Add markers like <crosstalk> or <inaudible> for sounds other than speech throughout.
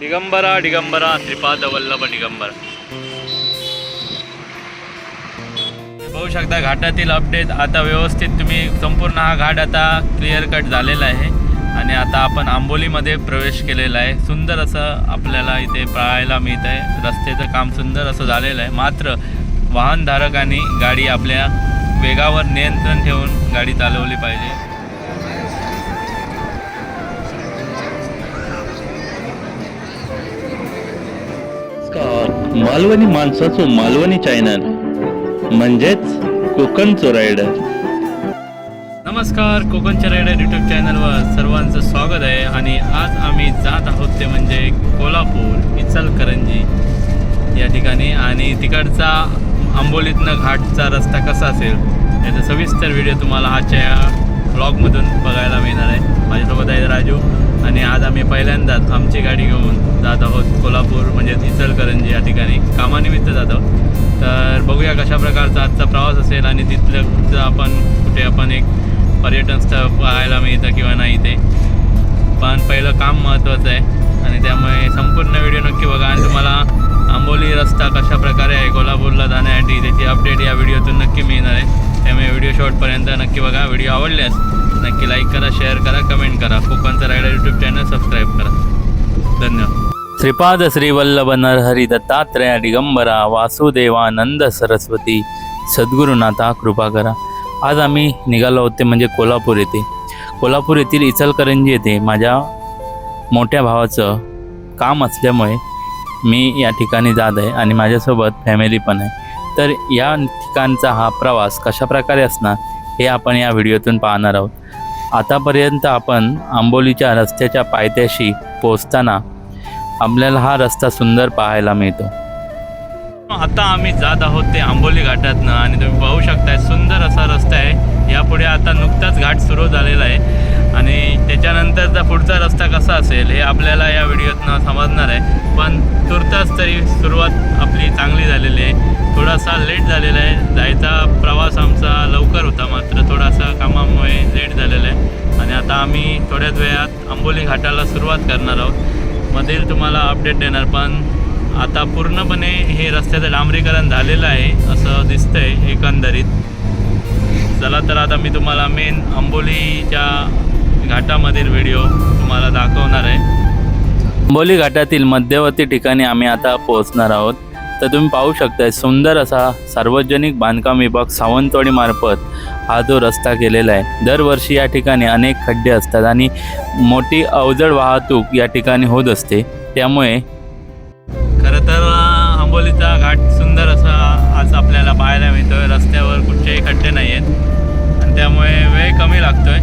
दिगंबरा दिगंबरा श्रीपाद वल्लभ दिगंबरा शकता घाटातील अपडेट आता व्यवस्थित तुम्ही संपूर्ण हा घाट आता क्लिअर कट झालेला आहे. आणि आता आपण आंबोलीमध्ये प्रवेश केलेला आहे. सुंदर असं आपल्याला इथे पाहायला मिळत आहे रस्त्याचं काम सुंदर असं झालेलं आहे. मात्र वाहनधारकांनी गाडी आपल्या वेगावर नियंत्रण ठेवून गाडी चालवली पाहिजे. मालवणी माणसाचो मालवणी चॅनल म्हणजेच कोकणचो रायडर नमस्कार कोकणच्या रायडर युट्यूब चॅनलवर सर्वांचं स्वागत आहे आणि आज आम्ही जात आहोत ते म्हणजे कोल्हापूर इचलकरंजी या ठिकाणी. आणि तिकडचा आंबोलीतनं घाटचा रस्ता कसा असेल याचा सविस्तर व्हिडिओ तुम्हाला आजच्या ब्लॉगमधून बघायला मिळणार आहे. माझ्यासोबत आहे राजू. आणि आज आम्ही पहिल्यांदाच आमची गाडी घेऊन जात आहोत कोल्हापूर म्हणजे इचलकरंजी या ठिकाणी. कामानिमित्त जात आहोत. तर बघूया कशा प्रकारचा आजचा प्रवास असेल आणि तिथलं कुठचं आपण कुठे आपण एक पर्यटन स्थळ पाहायला मिळतं किंवा नाही ते. पण पहिलं काम महत्त्वाचं आहे आणि त्यामुळे संपूर्ण व्हिडिओ नक्की बघा. आणि तुम्हाला आंबोली रस्ता कशा प्रकारे आहे कोल्हापूरला जाण्यासाठी त्याची अपडेट या व्हिडिओतून नक्की मिळणार आहे. त्यामुळे व्हिडिओ शॉर्टपर्यंत नक्की बघा. व्हिडिओ आवडल्यास नक्की लाईक करा शेअर करा कमेंट करा. कोकणचा रायडर यूट्यूब चॅनल सबस्क्राईब करा. धन्यवाद. श्रीपाद श्रीवल्लभ नरहरी दत्तात्रय दिगंबरा वासुदेवानंद सरस्वती सद्गुरुनाथा कृपा करा. आज आम्ही निघालो होते म्हणजे कोल्हापूर येथे. कोल्हापूर येथील इचलकरंजी येथे माझ्या मोठ्या भावाचं काम असल्यामुळे मी या ठिकाणी जात आहे आणि माझ्यासोबत फॅमिली पण आहे. तर या ठिकाणचा हा प्रवास कशाप्रकारे असणार हे आपण या व्हिडिओतून पाहणार आहोत. आतापर्यंत आपण आंबोलीच्या रस्त्याच्या पायथ्याशी पोचताना आपल्याला हा रस्ता सुंदर पाहायला मिळतो. आता आम्ही जात आहोत ते आंबोली घाटातनं आणि तुम्ही पाहू शकताय सुंदर असा रस्ता आहे. यापुढे आता नुकताच घाट सुरू झालेला आहे. आणि त्याच्यानंतरचा पुढचा रस्ता कसा असेल हे आपल्याला या व्हिडिओतनं समजणार आहे. पण तुर्तास तरी सुरुवात आपली चांगली झालेली आहे. थोडासा लेट झालेला आहे. जायचा प्रवास आमचा लवकर होता मात्र थोडासा कामामुळे लेट झालेला आहे. आणि आता आम्ही थोड्याच वेळात आंबोली घाटाला सुरुवात करणार आहोत. मधील तुम्हाला अपडेट देणार पण आता पूर्णपणे हे रस्त्याचं डांबरीकरण झालेलं आहे असं दिसतंय एकंदरीत. चला तर आता मी तुम्हाला मेन आंबोलीच्या घाटामधील व्हिडिओ तुम्हाला दाखवणार आहे. आंबोली घाटातील मध्यवर्ती ठिकाणी आम्ही आता पोहोचणार आहोत. तर तुम्ही पाहू शकताय सुंदर असा सार्वजनिक बांधकाम विभाग सावंतवाडी मार्फत हा जो रस्ता केलेला आहे. दरवर्षी या ठिकाणी अनेक खड्डे असतात आणि मोठी अवजड वाहतूक या ठिकाणी होत असते. त्यामुळे खरं तर आंबोलीचा घाट सुंदर असा आज आपल्याला पाहायला मिळतोय. रस्त्यावर कुठचेही खड्डे नाही आहेत आणि त्यामुळे वेळ कमी लागतोय.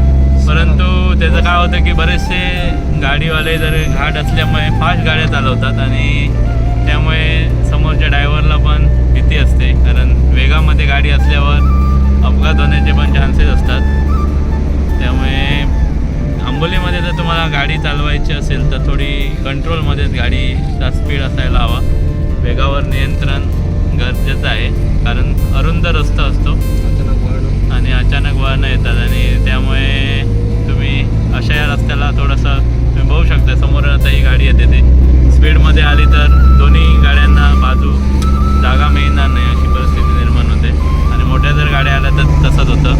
परंतु त्याचं काय होतं की बरेचसे गाडीवाले जर घाट असल्यामुळे फास्ट गाड्या चालवतात आणि त्यामुळे समोरच्या ड्रायव्हरला पण भीती असते. कारण वेगामध्ये गाडी असल्यावर अपघात होण्याचे पण चान्सेस असतात. त्यामुळे आंबोलीमध्ये जर तुम्हाला गाडी चालवायची असेल तर थोडी कंट्रोलमध्येच गाडीचा स्पीड असायला हवा. वेगावर नियंत्रण गरजेचं आहे. कारण अरुंद रस्ता असतो. आणि अचानक वळणं येतात आणि त्यामुळे अशा या रस्त्याला थोडंसं तुम्ही बघू शकता समोर आता ही गाडी येते ते. स्पीडमध्ये आली तर दोन्ही गाड्यांना बाजू जागा मिळणार नाही अशी परिस्थिती निर्माण होते. आणि मोठ्या जर गाड्या आल्या तर तसंच होतं.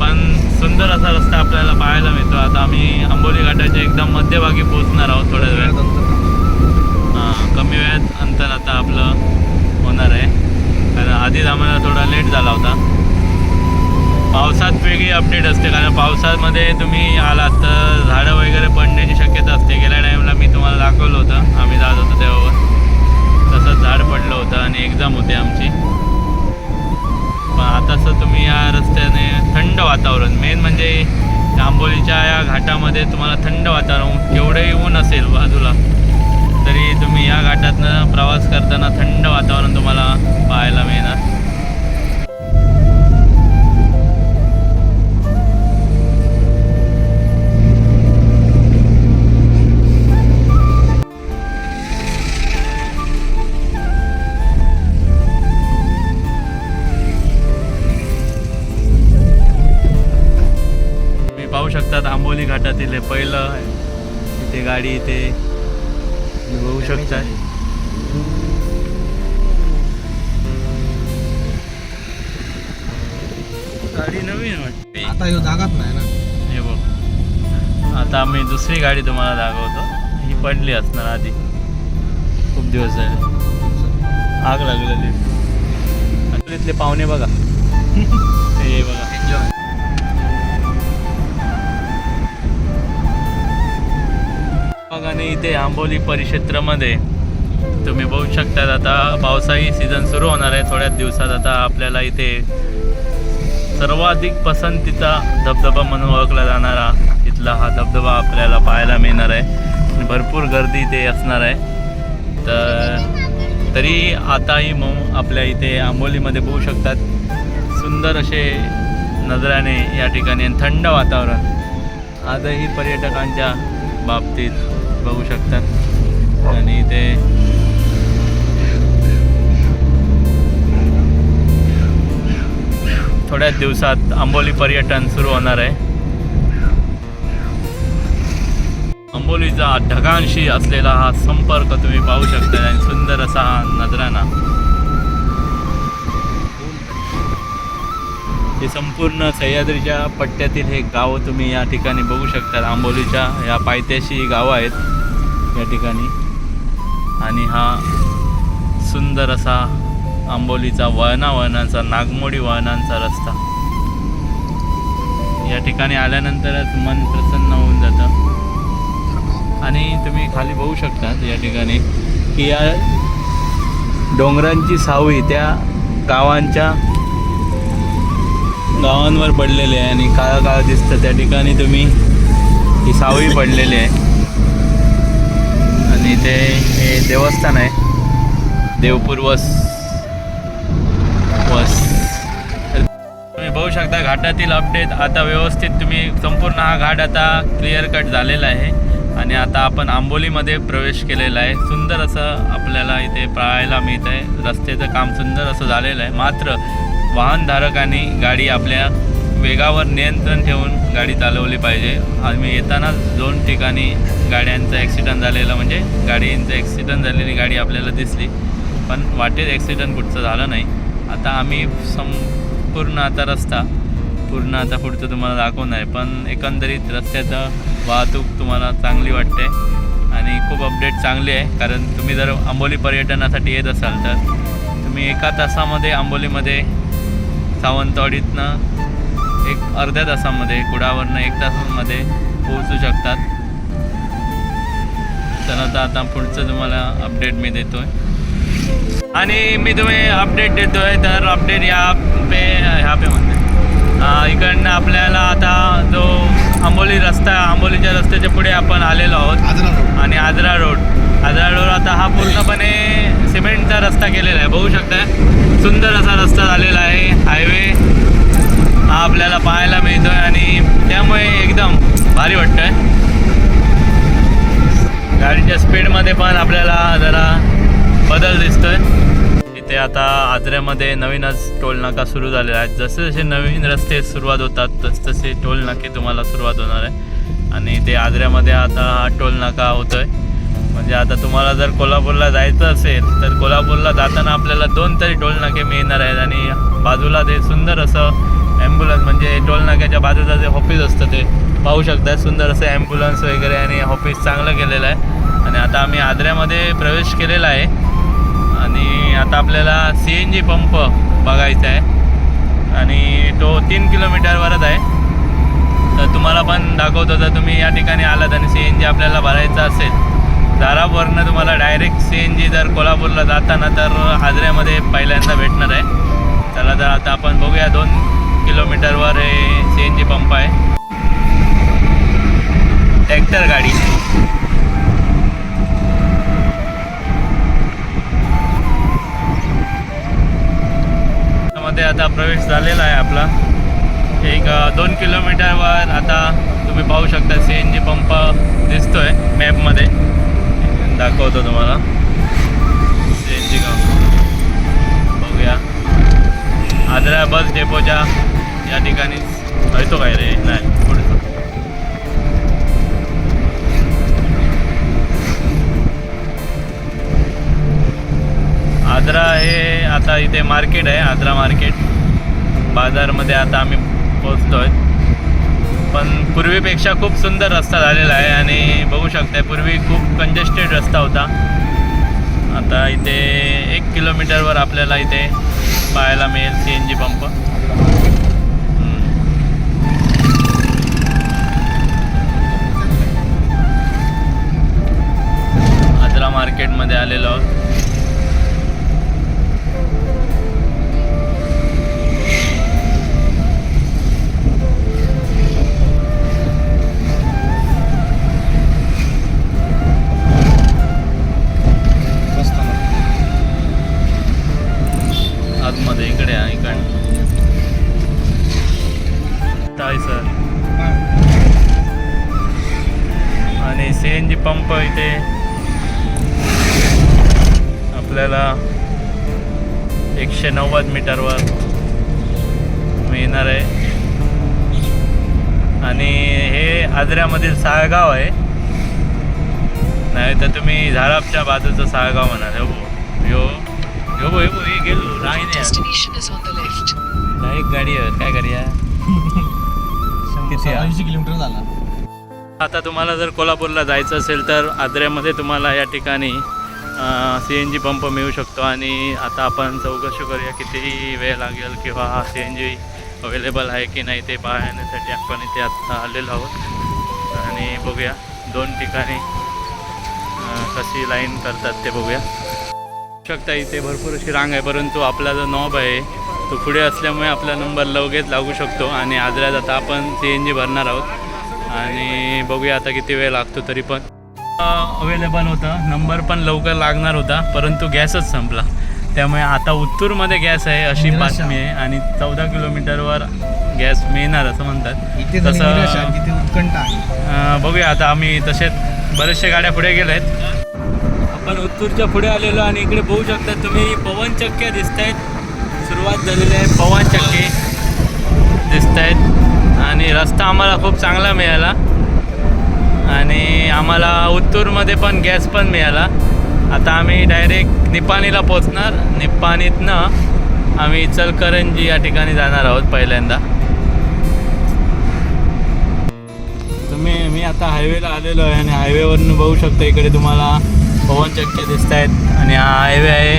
पण सुंदर असा रस्ता आपल्याला पाहायला मिळतो. आता आम्ही आंबोली घाटाच्या एकदम मध्यभागी पोहोचणार आहोत थोड्या वेळात हां कमी वेळात अंतर आता आपलं होणार आहे. कारण आधीच आम्हाला थोडा लेट झाला होता. पावसात वेगळी अपडेट असते कारण पावसामध्ये तुम्ही आलात तर झाडं वगैरे पडण्याची शक्यता असते. गेल्या टाईमला मी तुम्हाला दाखवलं होतं. आम्ही जात होतो तेव्हा तसंच झाड पडलं होतं आणि एक्झाम होती आमची. पण आताचं तुम्ही या रस्त्याने थंड वातावरण मेन म्हणजे आंबोलीच्या या घाटामध्ये तुम्हाला थंड वातावरण केवढंही ऊन असेल बाजूला तरी तुम्ही या घाटातनं प्रवास करताना थंड वातावरण तुम्हाला पाहायला मिळणार. घाटातील पहिलं ते गाडी इथे. बघू शकता. गाडी नवीन वाटते. आता नाही ना. हे बघ. आता आम्ही दुसरी गाडी तुम्हाला दाखवतो. ही पडली असणार आधी. खूप दिवस झाले. आग लागलेली. इथले पाहुणे बघा. <laughs> हे बघा. आणि इथे आंबोली परिक्षेत्रामध्ये तुम्ही बघू शकता आता पावसाळी सीझन सुरू होणार आहे. थोड्याच दिवसात आता आपल्याला इथे सर्वाधिक पसंतीचा धबधबा म्हणून ओळखला जाणारा इथला हा धबधबा आपल्याला पाहायला मिळणार आहे. भरपूर गर्दी इथे असणार आहे. तर तरी आताही मग आपल्या इथे आंबोलीमध्ये बघू शकतात. सुंदर असे नजराने या ठिकाणी थंड वातावरण आजही पर्यटकांच्या बाबतीत बघू शकतात. आणि इथे थोड्याच दिवसात आंबोली पर्यटन सुरू होणार आहे. आंबोलीचा ढगांशी असलेला हा संपर्क तुम्ही पाहू शकता. आणि सुंदर असा हा नजराना हे संपूर्ण सह्याद्रीच्या पट्ट्यातील हे गाव तुम्ही या ठिकाणी बघू शकता आंबोलीच्या या पायथ्याशी गावं आहेत या ठिकाणी. आणि हा सुंदर असा आंबोलीचा वळणा वळणांचा नागमोडी वळणांचा रस्ता. या ठिकाणी आल्यानंतरच मन प्रसन्न होऊन जातं. आणि तुम्ही खाली बघू शकता या ठिकाणी की या डोंगरांची सावळी त्या गावांच्या गावांवर पडलेले आहे आणि काळा काळा दिसतं. त्या ठिकाणी तुम्ही ही सावळी पडलेली आहे. आणि ते हे देवस्थान आहे. देवपूर वस. वस तुम्ही बघू शकता घाटातील अपडेट आता व्यवस्थित तुम्ही संपूर्ण हा घाट आता क्लिअर कट झालेला आहे. आणि आता आपण आंबोलीमध्ये प्रवेश केलेला आहे. सुंदर असं आपल्याला इथे पाहायला मिळत आहे रस्त्याचं काम सुंदर असं झालेलं आहे. मात्र वाहनधारकांनी गाडी आपल्या वेगावर नियंत्रण ठेवून गाडी चालवली पाहिजे. आम्ही येताना दोन ठिकाणी गाड्यांचा ॲक्सिडंट झालेला म्हणजे गाडीचं ॲक्सिडंट झालेली गाडी आपल्याला दिसली. पण वाटेत ॲक्सिडंट कुठचं झालं नाही. आता आम्ही संपूर्ण आता रस्ता पूर्ण आता पुढचं तुम्हाला दाखवणार आहे. पण एकंदरीत रस्त्याचं वाहतूक तुम्हाला चांगली वाटते आणि खूप अपडेट चांगली आहे. कारण तुम्ही जर आंबोली पर्यटनासाठी येत असाल तर तुम्ही एका तासामध्ये आंबोलीमध्ये सावंतवाडीतनं एक अर्ध्या तासामध्ये कुडावरनं एक तासामध्ये पोहोचू शकतात. तर आता आता पुढचं तुम्हाला अपडेट मी देतोय. आणि मी तुम्ही अपडेट देतोय तर अपडेट या पे ह्या पे म्हणते. इकडनं आपल्याला आता जो आंबोली रस्ता आंबोलीच्या रस्त्याच्या पुढे आपण आलेलो आहोत. आणि आजरा रोड. आजरा रोड आता हा पूर्णपणे सिमेंटचा रस्ता केलेला आहे. बघू शकताय सुंदर असा रस्ता झालेला आहे. हायवे हा आपल्याला पाहायला मिळतोय आणि त्यामुळे एकदम भारी वाटतंय. गाडीच्या स्पीडमध्ये पण आपल्याला जरा बदल दिसतोय. इथे आता आजऱ्यामध्ये नवीनच टोल नाका सुरू झालेला आहे. जसे जसे नवीन रस्ते सुरुवात होतात तस तसे टोल नाके तुम्हाला सुरुवात होणार आहे. आणि ते आजऱ्यामध्ये आता हा टोल नाका होतोय. म्हणजे आता तुम्हाला जर कोल्हापूरला जायचं असेल तर कोल्हापूरला जाताना आपल्याला दोन तरी टोलनाके मिळणार आहेत आणि बाजूला ते सुंदर असं ॲम्ब्युलन्स म्हणजे टोलनाक्याच्या बाजूचा बाजूला जे ऑफिस असतं ते पाहू शकता सुंदर असं ॲम्ब्युलन्स वगैरे आणि ऑफिस चांगलं केलेलं आहे. आणि आता आम्ही आद्र्यामध्ये प्रवेश केलेला आहे. आणि आता आपल्याला सी एन जी पंप बघायचा आहे. आणि तो तीन किलोमीटरवरच आहे. तर तुम्हाला पण दाखवतो. जर तुम्ही या ठिकाणी आलात आणि सी एन जी आपल्याला भरायचं असेल दारावरनं तुम्हाला डायरेक्ट सी एन जी जर कोल्हापूरला जाताना तर आजऱ्यामध्ये पहिल्यांदा भेटणार आहे. चला तर आता आपण बघूया दोन किलोमीटरवर हे सी एन जी पंप आहे. ट्रॅक्टर गाडी. मध्ये आता प्रवेश झालेला आहे आपला. एक दोन किलोमीटरवर आता तुम्ही पाहू शकता सी एन जी पंप दिसतोय मॅपमध्ये दाखवतो तुम्हाला. ट्रेनची काम बघूया. आदरा बस डेपोच्या या ठिकाणी. येतो काय रे? नाही पुढे आद्रा हे आता इथे मार्केट आहे आद्रा मार्केट. बाजारमध्ये आता आम्ही पोचतो आहे पण पूर्वीपेक्षा खूप सुंदर रस्ता झालेला आहे आणि बघू शकताय पूर्वी खूप कंजेस्टेड रस्ता होता. आता इथे एक किलोमीटरवर आपल्याला इथे पाहायला मिळेल C N G pump Ajara मार्केटमध्ये आलेलो आहोत. आणि हे आजऱ्यामधील साळगाव आहे. नाही तर तुम्ही झारापच्या बाजूचं साळगाव म्हणाल. हो यो यो बो, हे गेलो नाही नाही गाडी आहे? काय गाडी आहे? <laughs> किती? ऐंशी किलोमीटर झाला. आता तुम्हाला जर कोल्हापूरला जायचं असेल तर आद्र्यामध्ये तुम्हाला या ठिकाणी सी एन जी पंप मिळू शकतो. आणि आता आपण चौकशी करूया किती वेळ लागेल किंवा हा सी एन जी अवेलेबल आहे की नाही ते पाहण्यासाठी आपण इथे आत्ता आलेलो आहोत. आणि बघूया दोन ठिकाणी कशी लाईन करतात ते बघूया. शकता इथे भरपूर अशी रांग आहे परंतु आपला जो नॉब आहे तो पुढे असल्यामुळे आपला नंबर लगेच लागू शकतो आणि आजऱ्यात आता आपण सी एन जी भरणार आहोत. आणि बघूया आता किती वेळ लागतो तरी पण. अवेलेबल होतं नंबर पण लवकर लागणार होता परंतु गॅसच संपला. त्यामुळे आता उत्तूरमध्ये गॅस आहे अशी. बातमी आहे. आणि चौदा किलोमीटरवर गॅस मिळणार असं म्हणतात. तसं- उत्कंठ बघूया आता आम्ही तसेच बरेचशा गाड्या पुढे गेल्या आहेत आपण उत्तूरच्या पुढे आलेलो आणि इकडे बघू शकता तुम्ही पवन चक्क्या दिसत आहेत सुरुवात झालेली आहे पवन चक्के दिसत आहेत आणि रस्ता आम्हाला खूप चांगला मिळाला. आणि आम्हाला उत्तूरमध्ये पण गॅस पण मिळाला. आता आम्ही डायरेक्ट निपाणीला पोचणार निपाणीतनं आम्ही इचलकरंजी या ठिकाणी जाणार आहोत पहिल्यांदा. तुम्ही मी आता हायवेला आलेलो आहे आणि हायवेवरून बघू शकता इकडे तुम्हाला पवन चक्के दिसत आहेत आणि हा हायवे आहे.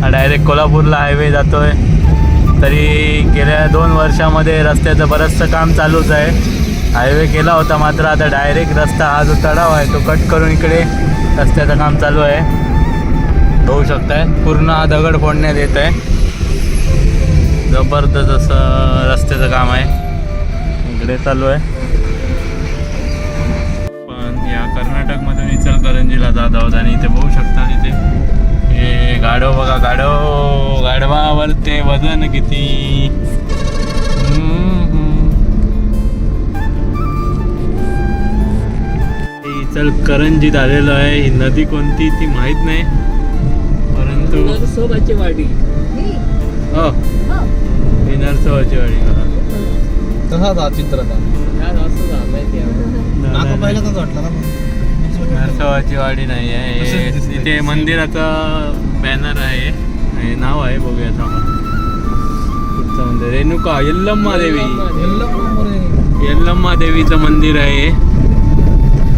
हा डायरेक्ट कोल्हापूरला हायवे जातो आहे तरी गेल्या दोन वर्षामध्ये रस्त्याचं बरंचसं काम चालूच आहे. हायवे केला होता मात्र आता डायरेक्ट रस्ता हा जो तडाव आहे तो कट करून इकडे रस्त्याचं काम चालू आहे. होऊ शकताय. पूर्ण दगड फोडण्यात येत आहे जबरदस्त असं रस्त्याचं काम आहे. इकडे चालू आहे. पण या कर्नाटकमधून इचलकरंजीला जात आहोत आणि इथे बघू शकता इथे हे गाढव बघा गाढव गाढवावर ते वजन किती? इचलकरंजीत आलेलो आहे. ही नदी कोणती ती माहीत नाही. नरसोबाची वाडी. हो. ही. नरसोबाची वाडी हा. तसाच हा चित्रता वाटलं ना नरसोबाची वाडी नाही आहे. इथे मंदिराचं बॅनर आहे. हे नाव आहे बघूया थांबा. कुठचं मंदिर. रेणुका यल्लम्मा देवी. यल्लम्मा देवीचं मंदिर आहे.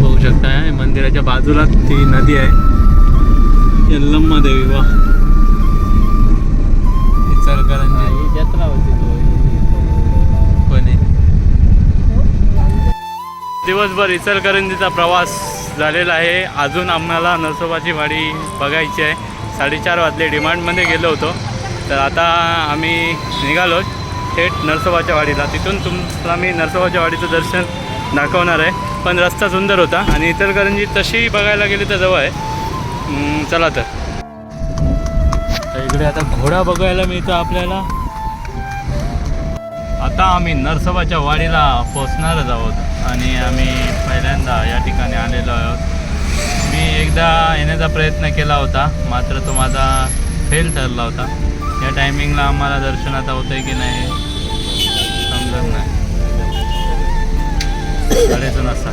बघू शकता मंदिराच्या बाजूला ती नदी आहे. यल्लम्मा देवी वा. दिवसभर इचलकरंजीचा प्रवास झालेला आहे. अजून आम्हाला नरसोबाची वाडी बघायची आहे. साडेचार वाजले डिमांडमध्ये गेलो होतो. तर आता आम्ही निघालो. थेट नरसोबाच्या वाडीला. तिथून तुम्हाला मी नरसोबाच्या वाडीचं दर्शन दाखवणार आहे. पण रस्ता सुंदर होता आणि इचलकरंजी तशी बघायला गेली तर जवळ आहे. चला तर. इकडे आता घोडा बघायला मिळतो आपल्याला. आता आम्ही नरसोबाच्या वाडीला पोचणारच आहोत. आणि आम्ही पहिल्यांदा या ठिकाणी आलेलो आहोत. मी एकदा येण्याचा प्रयत्न केला होता मात्र तो माझा फेल ठरला होता. या टायमिंगला आम्हाला दर्शनात होतं आहे की नाही समजत नाही. साडेदोन next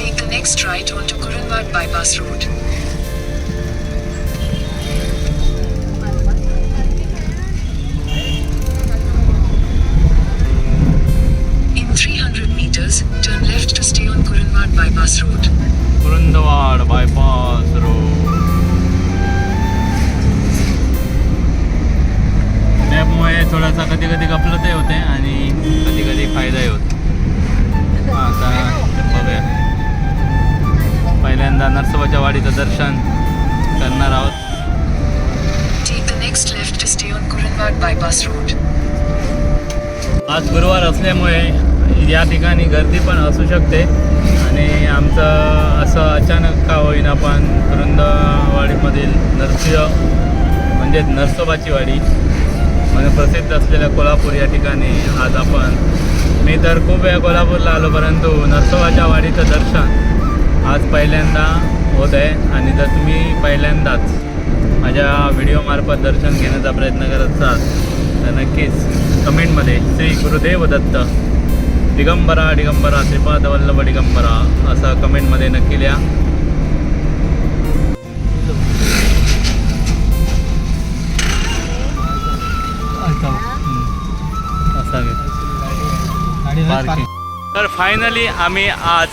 Take the next right onto Kurunwad या ठिकाणी गर्दी पण असू शकते. आणि आमचं असं अचानक का होईना पण वृंदावाडीमधील नरसिंह म्हणजेच नरसोबाची वाडी म्हणून प्रसिद्ध असलेल्या कोल्हापूर या ठिकाणी आज आपण मी तर खूप वेळा कोल्हापूरला आलो परंतु नरसोबाच्या वाडीचं दर्शन आज पहिल्यांदा होत आहे. आणि जर तुम्ही पहिल्यांदाच माझ्या व्हिडिओमार्फत दर्शन घेण्याचा प्रयत्न करत असाल तर नक्कीच कमेंटमध्ये श्री गुरुदेव दत्त दिगंबरा दिगंबरा श्रीपाद वल्लभ दिगंबरा असं कमेंटमध्ये नक्की लिहा. तर फायनली आम्ही आज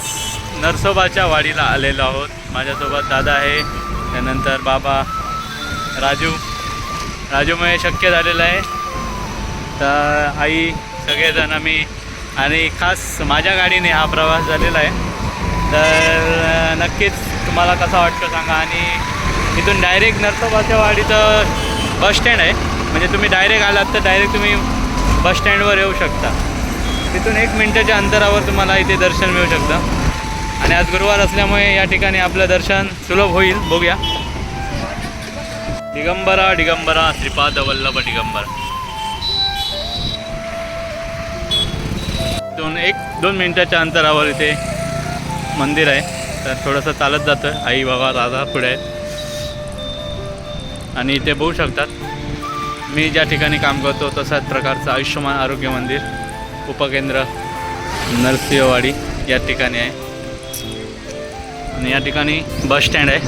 नरसोबाच्या वाडीला आलेलो आहोत. माझ्यासोबत दादा आहे त्यानंतर बाबा राजू. राजूमुळे शक्य झालेलं आहे. तर आई सगळेजण आम्ही आणि खास माझ्या गाडीने हा प्रवास झालेला आहे. तर नक्कीच तुम्हाला कसा वाटतो सांगा. आणि इथून डायरेक्ट नरसोबाच्या वाडीचं बस स्टँड आहे. म्हणजे तुम्ही डायरेक्ट आलात तर डायरेक्ट तुम्ही बस स्टँडवर येऊ शकता. तिथून एक मिनटाच्या अंतरावर तुम्हाला इथे दर्शन मिळू शकतं. आणि आज गुरुवार असल्यामुळे या ठिकाणी आपलं दर्शन सुलभ होईल. बघूया. दिगंबरा दिगंबरा श्रीपाद वल्लभ दिगंबरा. दोन एक दोन मिनटाच्या अंतरावर इथे मंदिर आहे. तर थोडंसं चालत जातं आई बाबा दादा पुढे आहेत. आणि इथे बघू शकतात मी ज्या ठिकाणी काम करतो तसाच प्रकारचं आयुष्यमान आरोग्य मंदिर उपकेंद्र नरसिंहवाडी या ठिकाणी आहे. आणि या ठिकाणी बस स्टँड आहे.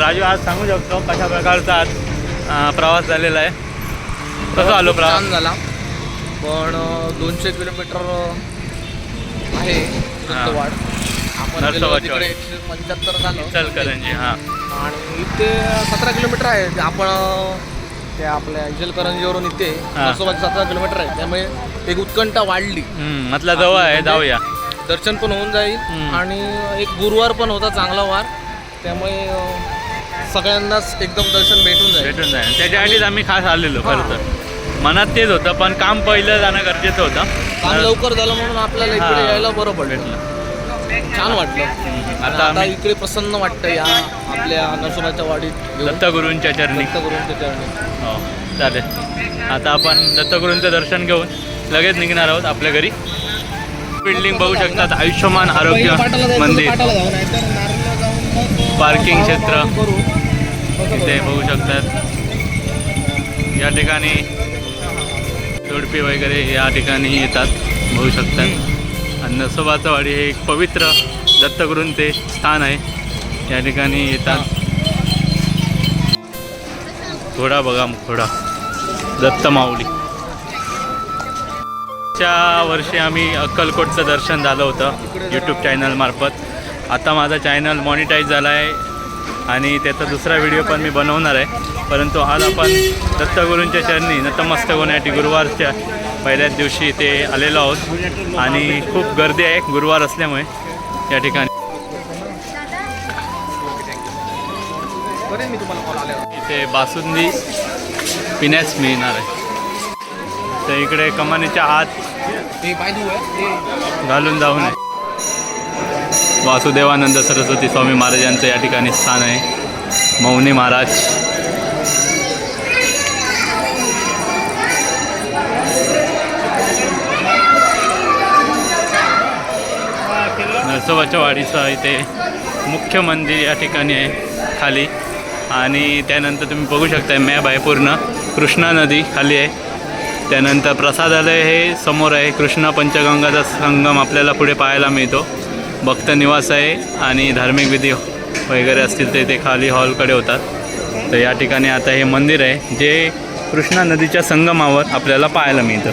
राजू आज सांगू शकतो कशा प्रकारचा आज प्रवास झालेला आहे? कसं आलो प्रवास? झाला. पण दोनशे किलोमीटर आहे तिकडे वाडी. एकशे पंच्याहत्तर झालं. इचलकरंजी हां. आणि इथे सतरा किलोमीटर आहे. आपण अं, ते आपल्या इचलकरंजीवरून इथे सतरा किलोमीटर आहे. त्यामुळे एक उत्कंठा वाढली. म्हटलं जवळ आहे जाऊया. दर्शन पण होऊन जाईल. आणि एक गुरुवार पण होता चांगला वार. त्यामुळे सगळ्यांनाच एकदम दर्शन भेटून जाईल. भेटून जाईल. त्याच्यासाठीच आम्ही खास आलेलो. खरं तर. मनात तेच होतं पण काम पहिलं जाणं गरजेचं होतं. काम लवकर झालं म्हणून आपल्याला इकडे हां. यायला बरं पडलं. छान वाटलं. आता आता आम्ही इकडे प्रसन्न वाटतं या आपल्या नरसोबाच्या वाडीत येऊन. दत्तगुरूंच्या चरणी. दत्तगुरूंच्या चरणी. हो चालेल. आता आपण दत्तगुरूंचं दर्शन घेऊन लगेच निघणार आहोत आपल्या घरी. बिल्डिंग बघू शकतात आयुष्यमान आरोग्य मंदिर. पार्किंग क्षेत्र. इथे बघू शकतात. या ठिकाणी जोडपी वगैरे या ठिकाणी येतात बघू शकतात आणि नसोबाचं वाडी हे एक पवित्र दत्तगुरूंचे स्थान आहे. या ठिकाणी येतात. घोडा बघा घोडा. दत्त माऊली. च्या वर्षी आम्ही अक्कलकोटचं दर्शन झालं होतं यूट्यूब चॅनलमार्फत आता माझा चॅनल मॉनिटाईज झाला आहे आणि त्याचा दुसरा व्हिडिओ पण मी बनवणार आहे. परंतु आज आपण दत्तगुरूंच्या चरणी नतमस्तक होण्यासाठी गुरुवारच्या पहिल्याच दिवशी इथे आलेलो आहोत. आणि खूप गर्दी आहे गुरुवार असल्यामुळे या ठिकाणी. इथे बासुंदी पिण्यास मिळणार आहे. तर इकडे कमानीच्या आत ते ते घालून जाऊ नये वासुदेवानंद सरस्वती स्वामी महाराजांचं या ठिकाणी स्थान आहे. मौनी महाराज. नरसोबाच्या वाडीचं इथे मुख्य मंदिर या ठिकाणी आहे खाली. आणि त्यानंतर तुम्ही बघू शकता मॅप आहे पूर्ण. कृष्णा नदी खाली आहे. त्यानंतर प्रसादालय हे समोर आहे. कृष्णा पंचगंगाचा संगम आपल्याला पुढे पाहायला मिळतो. भक्त निवास आहे आणि धार्मिक विधी वगैरे असतील ते ते खाली हॉलकडे होतात. तर या ठिकाणी आता हे मंदिर आहे जे कृष्णा नदीच्या संगमावर आपल्याला पाहायला मिळतं.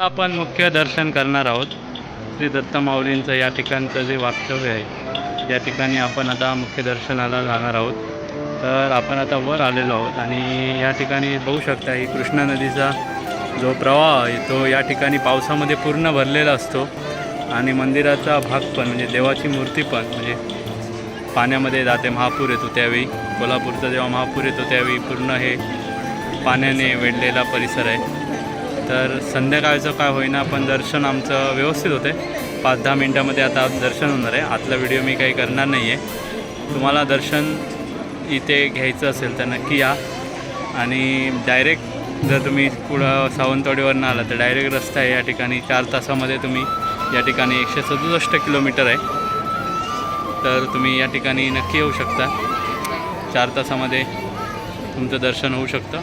आपण मुख्य दर्शन करणार आहोत. श्री दत्त माऊलींचं या ठिकाणचं जे वास्तव्य आहे या ठिकाणी आपण आता मुख्य दर्शनाला जाणार आहोत. तर आपण आता वर आलेलो आहोत आणि या ठिकाणी बघू शकता ही कृष्णा नदीचा जो प्रवाह आहे तो या ठिकाणी पावसामध्ये पूर्ण भरलेला असतो. आणि मंदिराचा भाग पण म्हणजे देवाची मूर्ती पण म्हणजे पाण्यामध्ये जाते महापूर येतो त्यावेळी. कोल्हापूरचा जेव्हा महापूर येतो त्यावेळी पूर्ण हे पाण्याने वेढलेला परिसर आहे. तर संध्याकाळचं काय होईना पण दर्शन आमचं व्यवस्थित होते. पाच दहा मिनटामध्ये आता दर्शन होणार आहे. आतला व्हिडिओ मी काही करणार नाही आहे तुम्हाला दर्शन इथे घ्यायचं असेल तर नक्की या. आणि डायरेक्ट जर तुम्ही पुढं सावंतवाडीवरनं आला तर डायरेक्ट रस्ता आहे या ठिकाणी. चार तासामध्ये तुम्ही या ठिकाणी एकशे सदुसष्ट किलोमीटर आहे. तर तुम्ही या ठिकाणी नक्की येऊ शकता. चार तासामध्ये तुमचं दर्शन होऊ शकतं.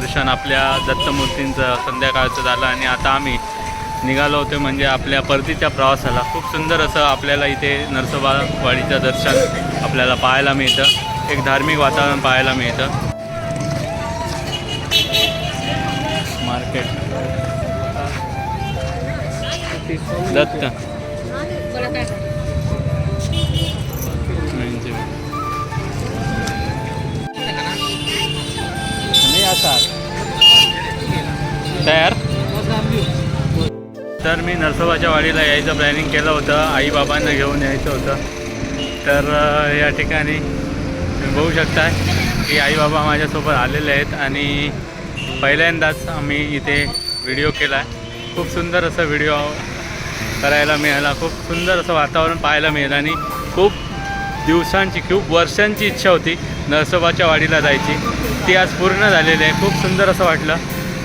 दर्शन आपल्या दत्तमूर्तींचं संध्याकाळचं झालं आणि आता आम्ही निघालो होतो म्हणजे आपल्या परतीच्या प्रवासाला. खूप सुंदर असं आपल्याला इथे नरसोबावाडीचं दर्शन आपल्याला पाहायला मिळतं. एक धार्मिक वातावरण पाहायला मिळतं. मार्केट. दत्त. तयार? तर मी नरसोबाच्या वाडीला यायचं प्लॅनिंग केलं होतं. आईबाबांना घेऊन यायचं होतं. तर या ठिकाणी तुम्ही बघू शकता की आईबाबा माझ्यासोबत आलेले आहेत आणि पहिल्यांदाच आम्ही इथे व्हिडिओ केला आहे खूप सुंदर असं व्हिडिओ करायला मिळाला. खूप सुंदर असं वातावरण पाहायला मिळालं आणि खूप दिवसांची खूप वर्षांची इच्छा होती. नरसोबाच्या वाडीला जायची. ती आज पूर्ण झालेली आहे. खूप सुंदर असं वाटलं.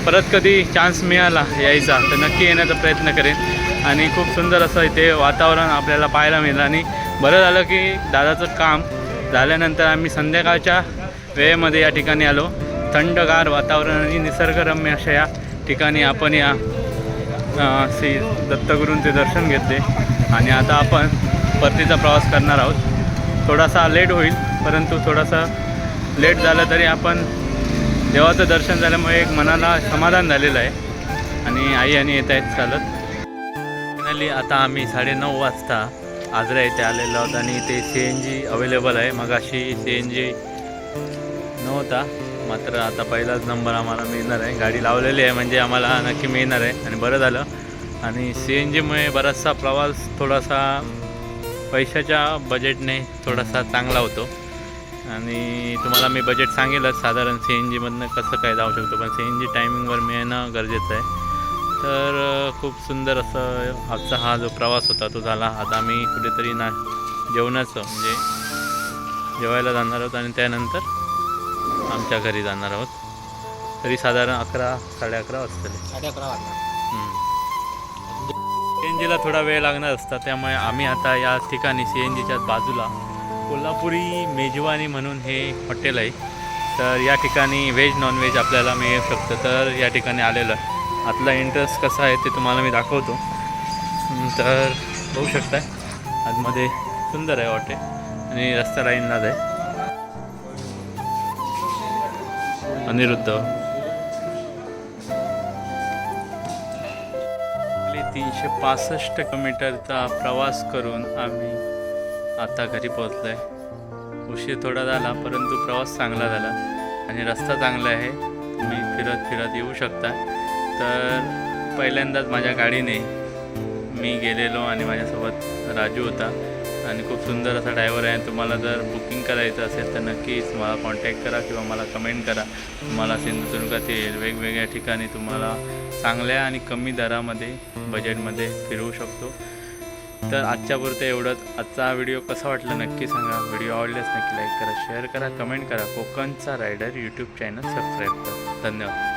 परत कधी चान्स मिळाला यायचा तर नक्की येण्याचा प्रयत्न करेन. आणि खूप सुंदर असं इथे वातावरण आपल्याला पाहायला मिळालं. आणि बरं झालं की दादाचं काम झाल्यानंतर आम्ही संध्याकाळच्या वेळेमध्ये या ठिकाणी आलो. थंडगार वातावरण आणि निसर्गरम्य अशा या ठिकाणी आपण या श्री दत्तगुरूंचे दर्शन घेतले. आणि आता आपण परतीचा प्रवास करणार आहोत. थोडासा लेट होईल. परंतु थोडासा लेट झालं तरी आपण देवाचं दर्शन झाल्यामुळे एक मनाला समाधान झालेलं आहे. आणि आई आणि येत आहेत चालत. फायनली आता आम्ही साडेनऊ वाजता आजरा येथे आलेलो आहोत आणि इथे सी एन जी अवेलेबल आहे. मग अशी सी एन जी नव्हता मात्र आता पहिलाच नंबर आम्हाला मिळणार आहे. गाडी लावलेली आहे म्हणजे आम्हाला नक्की मिळणार आहे. आणि बरं झालं. आणि सी एन जीमुळे बराचसा प्रवास थोडासा पैशाच्या बजेटने थोडासा चांगला होतो. आणि तुम्हाला मी बजेट सांगेलच साधारण सी एन जीमधनं कसं काय जाऊ शकतो? पण सी एन जी टायमिंगवर मिळणं गरजेचं आहे. तर खूप सुंदर असं आजचा हा जो प्रवास होता तो झाला. आता आम्ही कुठेतरी ना जेवणाचं म्हणजे जेवायला जाणार आहोत आणि त्यानंतर आमच्या घरी जाणार आहोत. तरी साधारण अकरा साडे अकरा वाजता साडे अकरा वाजता. सी एन जीला थोडा वेळ लागणार असता त्यामुळे आम्ही आता या ठिकाणी सी एन जीच्या बाजूला कोल्हापुरी मेजवानी म्हणून हे हॉटेल आहे. तर या ठिकाणी व्हेज नॉनव्हेज आपल्याला मिळू शकतं. तर या ठिकाणी आलेलं. आतला इंटरेस्ट कसा आहे ते तुम्हाला मी दाखवतो. तर बघू शकताय. आतमध्ये सुंदर आहे हॉटेल. आणि रस्ता लाईनलाच आहे. अनिरुद्ध. तीनशे पासष्ट किलोमीटरचा प्रवास करून आम्ही आता घरी पोहोचलो आहे उशीर थोडा झाला परंतु प्रवास चांगला झाला. आणि रस्ता चांगला आहे. तुम्ही फिरत फिरत येऊ शकता. तर पहिल्यांदाच माझ्या गाडीने मी गेलेलो आणि माझ्यासोबत राजू होता. आणि खूप सुंदर असा ड्रायव्हर आहे. तुम्हाला जर बुकिंग करायचं असेल तर नक्कीच मला कॉन्टॅक्ट करा किंवा मला कमेंट करा. तुम्हाला सिंधुदुर्गातील वेगवेगळ्या ठिकाणी तुम्हाला चांगल्या आणि कमी दरामध्ये बजेटमध्ये फिरवू शकतो. तर आजच्यापुरतं एवढंच. आजचा हा व्हिडिओ कसा वाटला नक्की सांगा. व्हिडिओ आवडल्यास नक्की लाईक करा शेअर करा कमेंट करा. कोकणचा रायडर यूट्यूब चॅनल सबस्क्राईब करा. धन्यवाद.